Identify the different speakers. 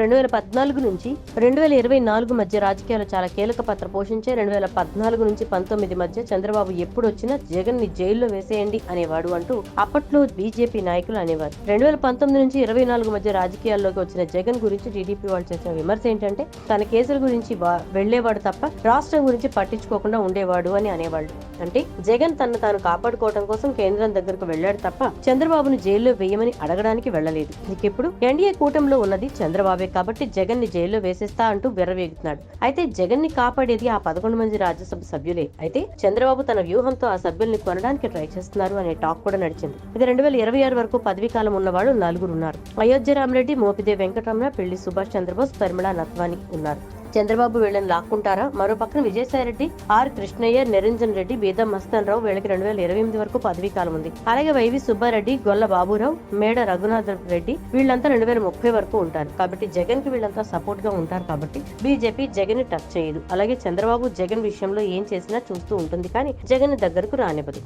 Speaker 1: రెండు వేల పద్నాలుగు నుంచి రెండు వేల ఇరవై నాలుగు మధ్య రాజకీయాలు చాలా కీలక పాత్ర పోషించే రెండు వేల పద్నాలుగు నుంచి పంతొమ్మిది మధ్య చంద్రబాబు ఎప్పుడు వచ్చినా జగన్ని జైల్లో వేసేయండి అనేవాడు అంటూ అప్పట్లో బీజేపీ నాయకులు అనేవారు. రెండు వేల పంతొమ్మిది నుంచి ఇరవై నాలుగు మధ్య రాజకీయాల్లోకి వచ్చిన జగన్ గురించి టీడీపీ వాళ్ళు చేసిన విమర్శ ఏంటంటే తన కేసుల గురించి వా- వెళ్ళేవాడు తప్ప రాష్ట్రం గురించి పట్టించుకోకుండా ఉండేవాడు అని అనేవాళ్ళు. అంటే జగన్ తన తాను కాపాడుకోవడం కోసం కేంద్రం దగ్గరకు వెళ్ళాడు తప్ప చంద్రబాబును జైల్లో వేయమని అడగడానికి వెళ్ళలేదు ఇప్పుడు ఎన్డీఏ కూటమిలో ఉన్నది చంద్రబాబే కాబట్టి జగన్ని జైల్లో వేసేస్తా అంటూ విర్రవేగుతున్నాడు. అయితే జగన్ని కాపాడేది ఆ పదకొండు మంది రాజ్యసభ సభ్యులే. అయితే చంద్రబాబు తన వ్యూహంతో ఆ సభ్యుల్ని కొనడానికి ట్రై చేస్తున్నారు అనే టాక్ కూడా నడిచింది. ఇది రెండు వేల ఇరవై ఆరు వరకు పదవీ కాలం ఉన్నవాడు నలుగురు ఉన్నారు అయోధ్య రామరెడ్డి మోపిదే వెంకటరమణ పెళ్ళి సుభాష్ చంద్రబోస్ పరిమళ నత్వాని ఉన్నారు. చంద్రబాబు వీళ్ళని లాక్కుంటారా? మరో పక్కన విజయసాయిరెడ్డి ఆర్ కృష్ణయ్య నిరంజన్ రెడ్డి బీదా మస్తాన్ రావు వీళ్ళకి రెండు వేల ఇరవై ఎనిమిది వరకు పదవీ కాలం ఉంది. అలాగే వైవి సుబ్బారెడ్డి గొల్ల బాబురావు మేడ రఘునాథ్ రెడ్డి వీళ్ళంతా రెండు వేల ముప్పై వరకు ఉంటారు. కాబట్టి జగన్కి వీళ్ళంతా సపోర్ట్గా ఉంటారు కాబట్టి బీజేపీ జగన్ని టచ్ చేయదు. అలాగే చంద్రబాబు జగన్ విషయంలో ఏం చేసినా చూస్తూ ఉంటుంది. కానీ జగన్ దగ్గరకు రానివ్వదు.